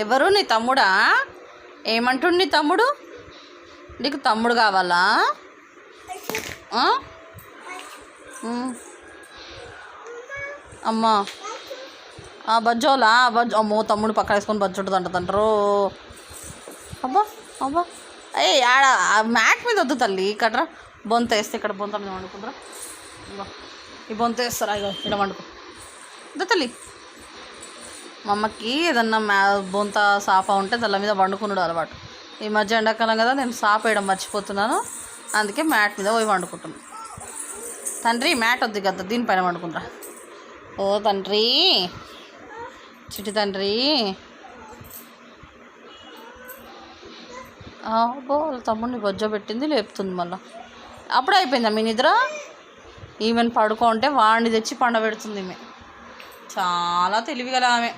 ఎవరు నీ తమ్ముడా? ఏమంటుండు నీ తమ్ముడు? నీకు తమ్ముడు కావాలా? అమ్మా. ఆ బజ్జోలా? బజ్జో అమ్మో తమ్ముడు పక్కన వేసుకొని బజ్జుంటుంది అంటారు అబ్బా అబ్బా. ఏ ఆడ ఆ మ్యాట్ మీద వద్దు తల్లి ఇక్కడ బొంత వేస్తే ఇక్కడ బొంత మీద వండుకుంటారా ఈ బొంత వేస్తారా? ఇక్కడ వండుకో. తల్లి. మా అమ్మకి ఏదన్నా మ్యా బొంత సాఫా ఉంటే దాని మీద వండుకున్నాడు అలవాటు. ఈ మధ్య ఎండాకాలం కదా నేను సాఫ్ వేయడం మర్చిపోతున్నాను. అందుకే మ్యాట్ మీద పోయి వండుకుంటున్నాను తండ్రి మ్యాట్ వద్దు కదా దీనిపైన వండుకుంటా. ఓ తండ్రి చిటి తండ్రి. అబ్బో వాళ్ళ తమ్ముడిని బొజ్జో పెట్టింది లేపుతుంది మళ్ళీ. అప్పుడే అయిపోయిందా మీ నిద్ర? ఈమెను పడుకుంటే వాడిని తెచ్చి పండబెడుతుంది ఈమె. చాలా తెలివిగల ఆమె.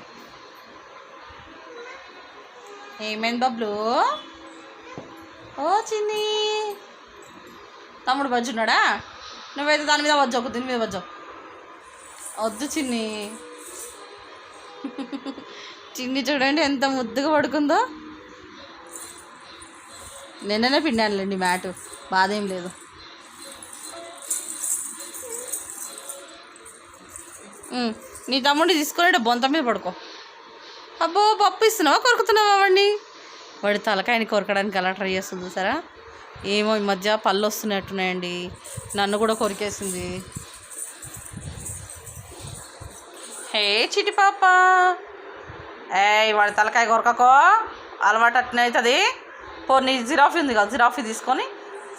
ఏమైంది బబ్లు? ఓ చిన్ని. తమ్ముడు బజ్జున్నాడా నువ్వైతే దాని మీద వజ్జోకు దీని మీద వజ్జో వద్దు చిన్ని. చిన్ని చూడండి ఎంత ముద్దుగా పడుకుందో. నిన్ననే పిండానులేండి మ్యాటు. బాధ ఏం లేదు. నీ తమ్ముడిని తీసుకొని బొంత మీద పడుకో. అబ్బో పప్పు ఇస్తున్నావా కొరుకుతున్నావా వాడిని? వాడి తలకాయని కొరకడానికి అలా ట్రై చేస్తుంది సరే ఏమో ఈ మధ్య పళ్ళు వస్తున్నట్టున్నాయండి నన్ను కూడా కొరికేసింది. హే చిటి పాప. ఏ వాడి తలకాయ కొరకకో. అలవాటు అట్నే అవుతుంది. పో నీ జిరాఫీ ఉంది కదా జిరాఫీ తీసుకొని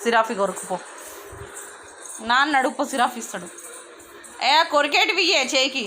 జిరాఫీ కొరకుపో. నాన్న అడుగుపో జిరాఫీ ఇస్తాడు. ఏ కొరికేటివి ఇయ్యే చేయికి.